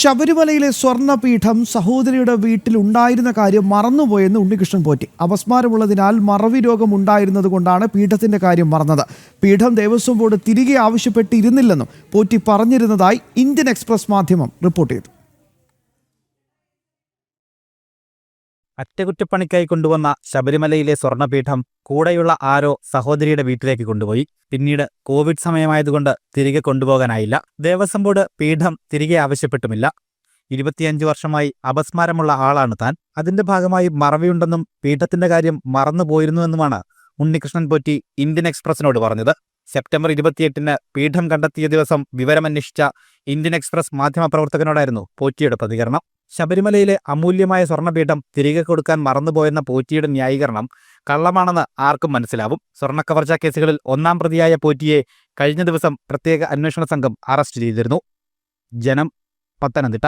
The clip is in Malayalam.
ശബരിമലയിലെ സ്വർണപീഠം സഹോദരിയുടെ വീട്ടിൽ ഉണ്ടായിരുന്ന കാര്യം മറന്നുപോയെന്ന് ഉണ്ണികൃഷ്ണൻ പോറ്റി. അപസ്മാരമുള്ളതിനാൽ മറവി രോഗം ഉണ്ടായിരുന്നത് കൊണ്ടാണ് കാര്യം മറന്നത്. പീഠം ദേവസ്വം ബോർഡ് തിരികെ ആവശ്യപ്പെട്ടിരുന്നില്ലെന്നും പോറ്റി പറഞ്ഞിരുന്നതായി ഇന്ത്യൻ എക്സ്പ്രസ് മാധ്യമം റിപ്പോർട്ട് ചെയ്തു. അറ്റകുറ്റപ്പണിക്കായി കൊണ്ടുവന്ന ശബരിമലയിലെ സ്വർണപീഠം കൂടെയുള്ള ആരോ സഹോദരിയുടെ വീട്ടിലേക്ക് കൊണ്ടുപോയി. പിന്നീട് കോവിഡ് സമയമായതുകൊണ്ട് തിരികെ കൊണ്ടുപോകാനായില്ല. ദേവസ്വം ബോർഡ് പീഠം തിരികെ ആവശ്യപ്പെട്ടുമില്ല. ഇരുപത്തിയഞ്ച് വർഷമായി അപസ്മാരമുള്ള ആളാണ് താൻ. അതിന്റെ ഭാഗമായി മറവിയുണ്ടെന്നും പീഠത്തിന്റെ കാര്യം മറന്നുപോയിരുന്നുവെന്നുമാണ് ഉണ്ണികൃഷ്ണൻ പോറ്റി ഇന്ത്യൻ എക്സ്പ്രസിനോട് പറഞ്ഞത്. സെപ്റ്റംബർ ഇരുപത്തിയെട്ടിന് പീഠം കണ്ടെത്തിയ ദിവസം വിവരമന്വേഷിച്ച ഇന്ത്യൻ എക്സ്പ്രസ് മാധ്യമപ്രവർത്തകനോടായിരുന്നു പോറ്റിയുടെ പ്രതികരണം. ശബരിമലയിലെ അമൂല്യമായ സ്വർണപീഠം തിരികെ കൊടുക്കാൻ മറന്നുപോയെന്ന പോറ്റിയുടെ ന്യായീകരണം കള്ളമാണെന്ന് ആർക്കും മനസ്സിലാവും. സ്വർണക്കവർച്ചാ കേസുകളിൽ ഒന്നാം പ്രതിയായ പോറ്റിയെ കഴിഞ്ഞ ദിവസം പ്രത്യേക അന്വേഷണ സംഘം അറസ്റ്റ് ചെയ്തിരുന്നു. ജനം പത്തനംതിട്ട.